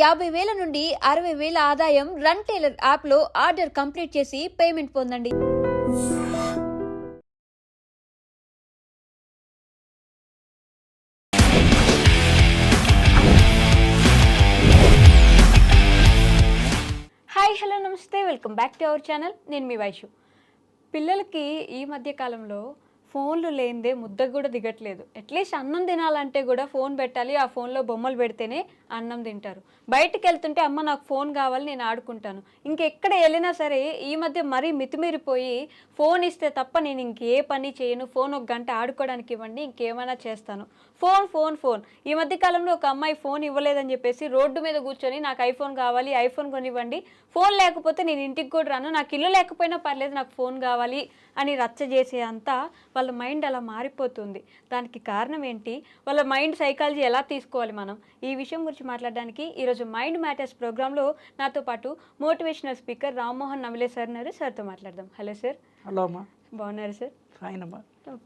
యాభై వేల నుండి అరవై వేల ఆదాయం రన్ టైలర్ యాప్లో ఆర్డర్ కంప్లీట్ చేసి పేమెంట్ పొందండి. హాయ్ హలో నమస్తే. Welcome back to our channel నేను మీ వైషు పిల్లలకి ఈ మధ్య కాలంలో ఫోన్లు లేనిదే ముద్ద కూడా దిగట్లేదు. అట్లీస్ట్ అన్నం తినాలంటే కూడా ఫోన్ పెట్టాలి ఆ ఫోన్లో బొమ్మలు పెడితేనే అన్నం తింటారు. బయటికి వెళ్తుంటే అమ్మ నాకు ఫోన్ కావాలి నేను ఆడుకుంటాను. ఇంకెక్కడ వెళ్ళినా సరే ఈ మధ్య మరీ మితిమీరిపోయి ఫోన్ ఇస్తే తప్ప నేను ఇంకే పని చేయను ఫోన్ ఒక గంట ఆడుకోవడానికి ఇవ్వండి ఇంకేమైనా చేస్తాను. Phone phone phone. ఈ మధ్య కాలంలో ఒక అమ్మాయి ఫోన్ ఇవ్వలేదని చెప్పేసి రోడ్డు మీద కూర్చొని నాకు ఐఫోన్ కావాలి ఐఫోన్ కొనివ్వండి. ఫోన్ లేకపోతే నేను ఇంటికి కూడా రాను. నాకు ఇల్లు లేకపోయినా పర్లేదు నాకు ఫోన్ కావాలి అని రచ్చ చేసే అంతా వాళ్ళ మైండ్ అలా మారిపోతుంది. దానికి కారణం ఏంటి? వాళ్ళ మైండ్ సైకాలజీ ఎలా తీసుకోవాలి మనం? ఈ విషయం గురించి మాట్లాడడానికి ఈరోజు మైండ్ మ్యాటర్స్ ప్రోగ్రాంలో నాతో పాటు motivational speaker Rammohan Navale sir ఉన్నారు. సార్తో మాట్లాడదాం. Hello sir. హలో అమ్మా. బాగున్నారు సార్. ఫైన్ అమ్మా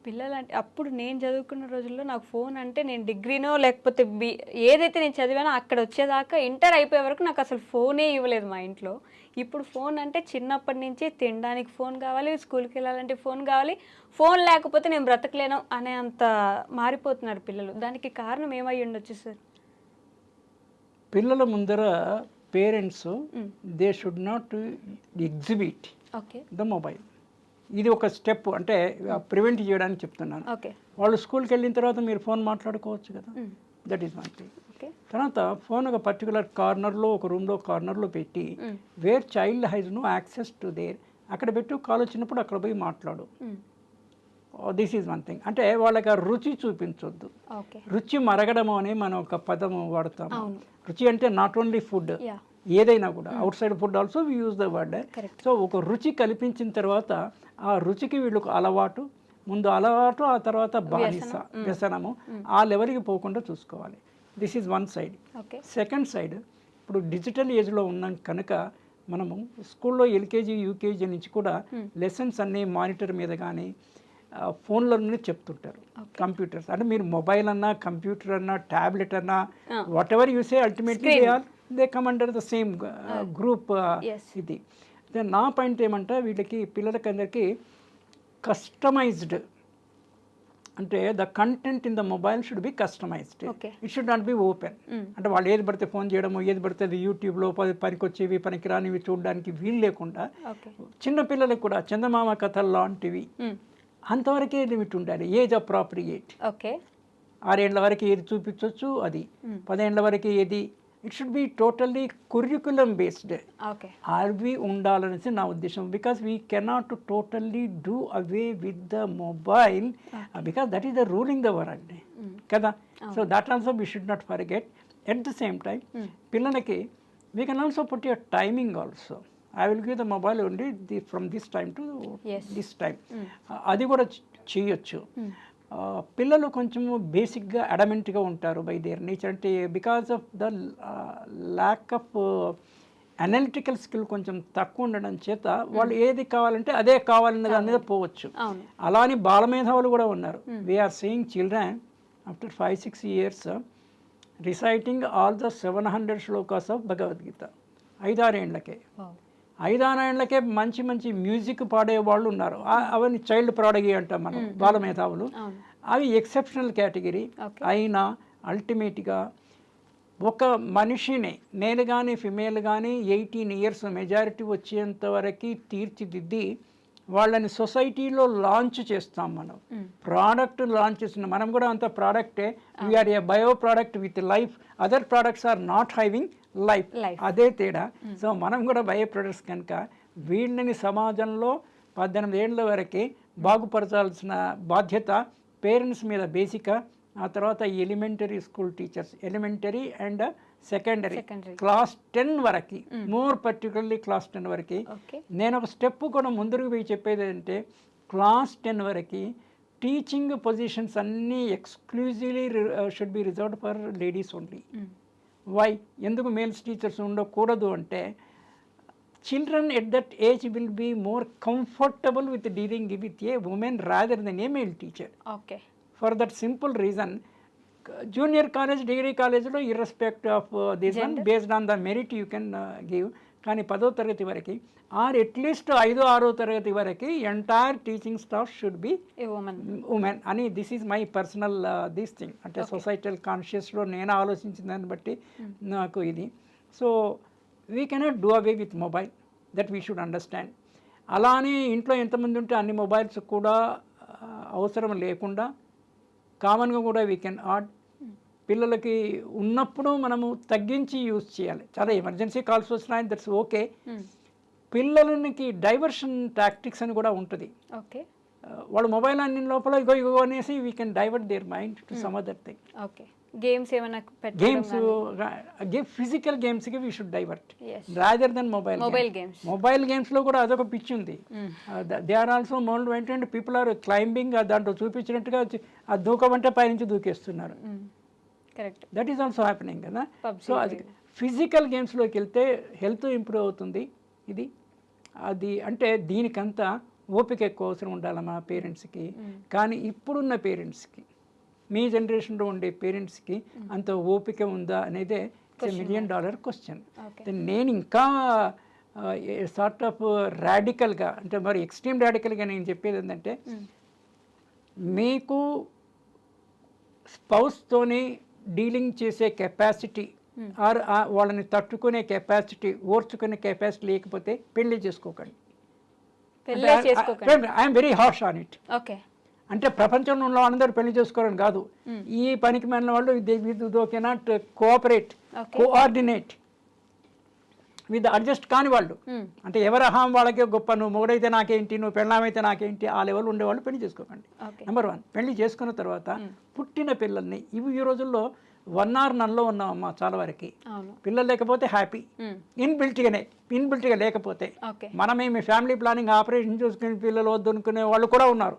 పిల్లలు అంటే అప్పుడు నేను చదువుకున్న రోజుల్లో నాకు ఫోన్ అంటే నేను డిగ్రీనో లేకపోతే బి ఏదైతే నేను చదివానో అక్కడ వచ్చేదాకా ఇంటర్ అయిపోయే వరకు నాకు అసలు ఫోనే ఇవ్వలేదు మా ఇంట్లో. ఇప్పుడు ఫోన్ అంటే చిన్నప్పటి నుంచి తినడానికి ఫోన్ కావాలి స్కూల్కి వెళ్ళాలంటే ఫోన్ కావాలి ఫోన్ లేకపోతే నేను బ్రతకలేను అనే అంత మారిపోతున్నారు పిల్లలు. దానికి కారణం ఏమై ఉండొచ్చు సార్? పిల్లల ముందర parents they should not exhibit okay. The mobile. ఇది ఒక స్టెప్ అంటే ప్రివెంట్ చేయడానికి చెప్తున్నాను. వాళ్ళు స్కూల్కి వెళ్ళిన తర్వాత మీరు ఫోన్ మాట్లాడుకోవచ్చు కదా. దట్ ఈస్ వన్ థింగ్ తర్వాత ఫోన్ ఒక పర్టికులర్ కార్నర్లో ఒక రూమ్లో కార్నర్లో పెట్టి where child has no access to there అక్కడ పెట్టు కాల్ వచ్చినప్పుడు అక్కడ పోయి మాట్లాడు. దిస్ ఈజ్ వన్ థింగ్ అంటే వాళ్ళకి ఆ రుచి చూపించొద్దు. రుచి మరగడము అని మనం ఒక పదము వాడతాం అవును. రుచి అంటే నాట్ ఓన్లీ ఫుడ్ ఏదైనా కూడా. Outside food also we use the word. So ఒక రుచి కల్పించిన తర్వాత ఆ రుచికి వీళ్ళకు అలవాటు ముందు అలవాటు ఆ తర్వాత బానిస వ్యసనము. ఆ లెవెల్కి పోకుండా చూసుకోవాలి. This is one side second side ఇప్పుడు డిజిటల్ ఏజ్లో ఉన్నాం కనుక మనము స్కూల్లో ఎల్కేజీ యూకేజీ నుంచి కూడా లెసన్స్ అన్నీ మానిటర్ మీద కానీ ఫోన్లోనే చెప్తుంటారు. కంప్యూటర్స్. అంటే మీరు మొబైల్ అన్నా కంప్యూటర్ అన్నా ట్యాబ్లెట్ అన్నా whatever use ultimately they come under the same group. ఇది. Then నా పాయింట్ ఏమంటే వీళ్ళకి పిల్లలకి అందరికీ కస్టమైజ్డ్ అంటే the content in the mobile should be customized. It should not be open అంటే వాళ్ళు ఏది పడితే ఫోన్ చేయడము ఏది పడితే అది యూట్యూబ్లో పది పనికొచ్చేవి పనికిరానివి చూడడానికి వీలు లేకుండా ఓకే చిన్న పిల్లలకు కూడా చందమామ కథలు లాంటివి అంతవరకే లిమిట్ ఉండాలి. ఏజ్ అప్రాప్రియేట్ ఓకే ఆరేళ్ళ వరకు ఏది చూపించవచ్చు అది. పదేళ్ళ వరకు ఏది it should be totally curriculum based అవి ఉండాలనేసి నా ఉద్దేశం. Because we cannot totally do away with the mobile because that is the ruling the world కదా? So that also we should not forget at the same time పిల్లలకి we can also put your timing also I will give the mobile only the from this time to. This time అది కూడా చేయొచ్చు. ఆ, పిల్లలు కొంచెము బేసిక్గా అడమెంట్గా ఉంటారు బై దేర్ నేచర్. అంటే because of the lack of analytical skill కొంచెం తక్కువ ఉండడం చేత వాళ్ళు ఏది కావాలంటే అదే కావాలన్న దాని మీద పోవచ్చు. అవును. అలా అని బాలమేధావులు కూడా ఉన్నారు. We are seeing children after five six years reciting all the seven hundred shlokas of Bhagavad Gita. ఐదారేండ్లకే. Wow ఐదారేండ్లకే మంచి మంచి మ్యూజిక్ పాడే వాళ్ళు ఉన్నారు. అవన్నీ చైల్డ్ ప్రాడగీ అంటాం మనం బాలమేధావులు. అవును. అవి ఎక్సెప్షనల్ కేటగిరీ. అయినా అల్టిమేట్గా ఒక మనిషిని మేల్ కానీ ఫిమేల్ కానీ ఎయిటీన్ ఇయర్స్ మెజారిటీ వచ్చేంత వరకు తీర్చిదిద్ది వాళ్ళని సొసైటీలో లాంచ్ చేస్తాం మనం. ప్రోడక్ట్ లాంచ్ చేస్తున్నాం మనం కూడా అంత ప్రోడక్టే. We are a bio product with life other products are not having life. అదే తేడా. సో మనం కూడా బయో ప్రొడక్ట్స్ కనుక వీళ్ళని సమాజంలో పద్దెనిమిది ఏళ్ళ వరకు బాగుపరచాల్సిన బాధ్యత పేరెంట్స్ మీద బేసిక్ ఆ తర్వాత elementary school teachers elementary and secondary. Class ten వరకు మోర్ పర్టికులర్లీ క్లాస్ టెన్ వరకు. నేను ఒక స్టెప్ కూడా ముందుకు పోయి చెప్పేది ఏంటంటే క్లాస్ టెన్ వరకు టీచింగ్ పొజిషన్స్ అన్నీ exclusively should be reserved for ladies only why ఎందుకు మేల్స్ టీచర్స్ ఉండకూడదు అంటే children at that age will be more comfortable with dealing with a woman rather than a male teacher okay for that simple reason junior college degree కాలేజ్లో irrespective of this one based on the merit you can give కానీ పదో తరగతి వరకు are at least ఐదో ఆరో తరగతి వరకు entire teaching staff should be women women అని this is my personal this thing అంటే సొసైటల్ కాన్షియస్లో నేను ఆలోచించిన దాన్ని బట్టి నాకు ఇది. So we cannot do away with mobile that we should understand అలానే ఇంట్లో ఎంతమంది ఉంటే అన్ని మొబైల్స్ కూడా ఆ, అవసరం లేకుండా కామన్గా కూడా వీ కెన్ ఆడ్ పిల్లలకి ఉన్నప్పుడు మనము తగ్గించి యూజ్ చేయాలి. చాలా ఎమర్జెన్సీ కాల్స్ వచ్చినాయి దట్స్ ఓకే. పిల్లలకి డైవర్షన్ టాక్టిక్స్ అని కూడా ఉంటుంది. ఓకే. వాళ్ళు మొబైల్ అన్ని లోపల ఇగో ఇగో అనేసి we can divert their mind to some other thing okay. Games ఏమైనా games game physical గేమ్స్కి we should divert. Rather than mobile mobile games mobile గేమ్స్లో కూడా అదొక పిచ్చి ఉంది. దే ఆర్ ఆల్సో మోల్డ్ ఏంటంటే పీపుల్ ఆర్ క్లైంబింగ్ దాంట్లో చూపించినట్టుగా ఆ దూకమంటే పైనుంచి దూకేస్తున్నారు. Correct that is also happening కదా? సో అది ఫిజికల్ గేమ్స్లోకి వెళ్తే హెల్త్ ఇంప్రూవ్ అవుతుంది. ఇది. అది అంటే దీనికంతా ఓపిక ఎక్కువ అవసరం ఉండాలి మా పేరెంట్స్కి కానీ ఇప్పుడున్న పేరెంట్స్కి మీ జనరేషన్లో ఉండే పేరెంట్స్కి అంత ఓపిక ఉందా అనేదే మిలియన్ డాలర్ క్వశ్చన్ నేను ఇంకా సార్ట్ ఆఫ్ రాడికల్గా అంటే మరి ఎక్స్ట్రీమ్ రాడికల్గా నేను చెప్పేది ఏంటంటే మీకు స్పౌస్తోని డీలింగ్ చేసే కెపాసిటీ ఆర్ వాళ్ళని తట్టుకునే కెపాసిటీ ఓర్చుకునే కెపాసిటీ లేకపోతే పెళ్ళి చేసుకోకండి I'm very harsh on it okay అంటే ప్రపంచంలో ఉన్న అందరూ పెళ్ళి చేసుకోవాలని కాదు ఈ పనికి మాలిన వాళ్ళు though cannot cooperate. Coordinate with adjust కాని వాళ్ళు. అంటే ఎవరి అహం వాళ్ళకే గొప్ప నువ్వు మొగుడైతే నాకేంటి నువ్వు పెళ్ళామైతే నాకేంటి ఆ లెవెల్ ఉండేవాళ్ళు పెళ్ళి చేసుకోకండి. నెంబర్ వన్ పెళ్ళి చేసుకున్న తర్వాత పుట్టిన పిల్లల్ని ఇవి ఈ రోజుల్లో వన్ అవర్ నన్లో ఉన్నామమ్మా చాలా వరకు. పిల్లలు లేకపోతే హ్యాపీ ఇన్బిల్ట్గానే ఇన్బిల్ట్గా లేకపోతే మనమే మీ ఫ్యామిలీ ప్లానింగ్ ఆపరేషన్ చూసుకునే పిల్లలు వద్దు అనుకునే వాళ్ళు కూడా ఉన్నారు.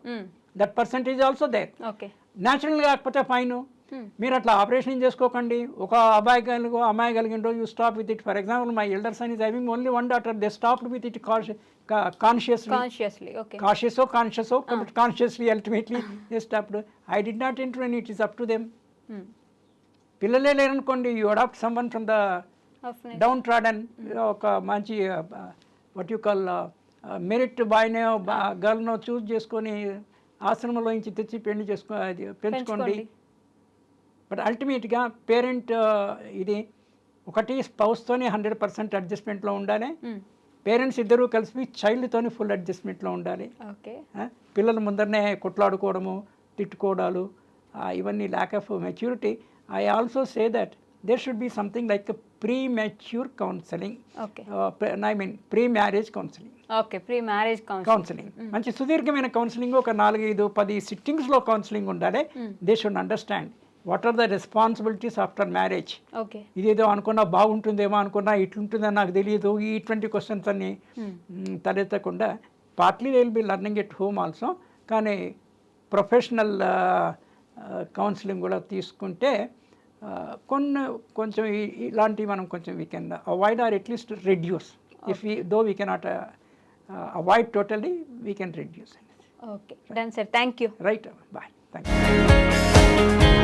That percentage also their natural కాకపోతే ఫైన్ మీరు అట్లా ఆపరేషన్ చేసుకోకండి. ఒక అబ్బాయి కలిగి అమ్మాయి కలిగిన రోజు you stop with it for example my elder son is having only one daughter they stop with it consciously consciously but consciously ultimately they stopped. I did not enter and it is up to them. పిల్లలే లేరనుకోండి you adopt someone from the downtrodden ఒక మంచి what you call merit బాయ్నే గర్ల్నో choose చేసుకొని ఆశ్రమంలో నుంచి తెచ్చి పెళ్ళి చేసుకో పెంచుకోండి. బట్ అల్టిమేట్గా పేరెంట్ ఇది ఒకటి స్పౌస్తోనే హండ్రెడ్ పర్సెంట్ అడ్జస్ట్మెంట్లో ఉండాలి. పేరెంట్స్ ఇద్దరూ కలిసి చైల్డ్తోని ఫుల్ అడ్జస్ట్మెంట్లో ఉండాలి. పిల్లల ముందరనే కొట్లాడుకోవడము తిట్టుకోవడాలు ఇవన్నీ lack of maturity I also say that there should be something like pre mature counselling I mean pre marriage counselling okay pre marriage counsel counselling మంచి సుదీర్ఘమైన కౌన్సిలింగ్ ఒక నాలుగైదు పది సిట్టింగ్స్లో కౌన్సిలింగ్ ఉండాలి. They should understand what are the responsibilities after marriage okay ఇదేదో అనుకున్నా బాగుంటుందేమో అనుకున్నా ఇట్లుంటుందని నాకు తెలియదు ఈ ఇటువంటి క్వశ్చన్స్ అన్ని మ్, తలెత్తకుండా partly they will be learning at home also కానీ ప్రొఫెషనల్ కౌన్సిలింగ్ కూడా తీసుకుంటే కొన్ని కొంచెం ఇలాంటివి మనం కొంచెం we can avoid or at least reduce if we though we cannot avoid totally we can reduce okay done sir thank you right bye thank you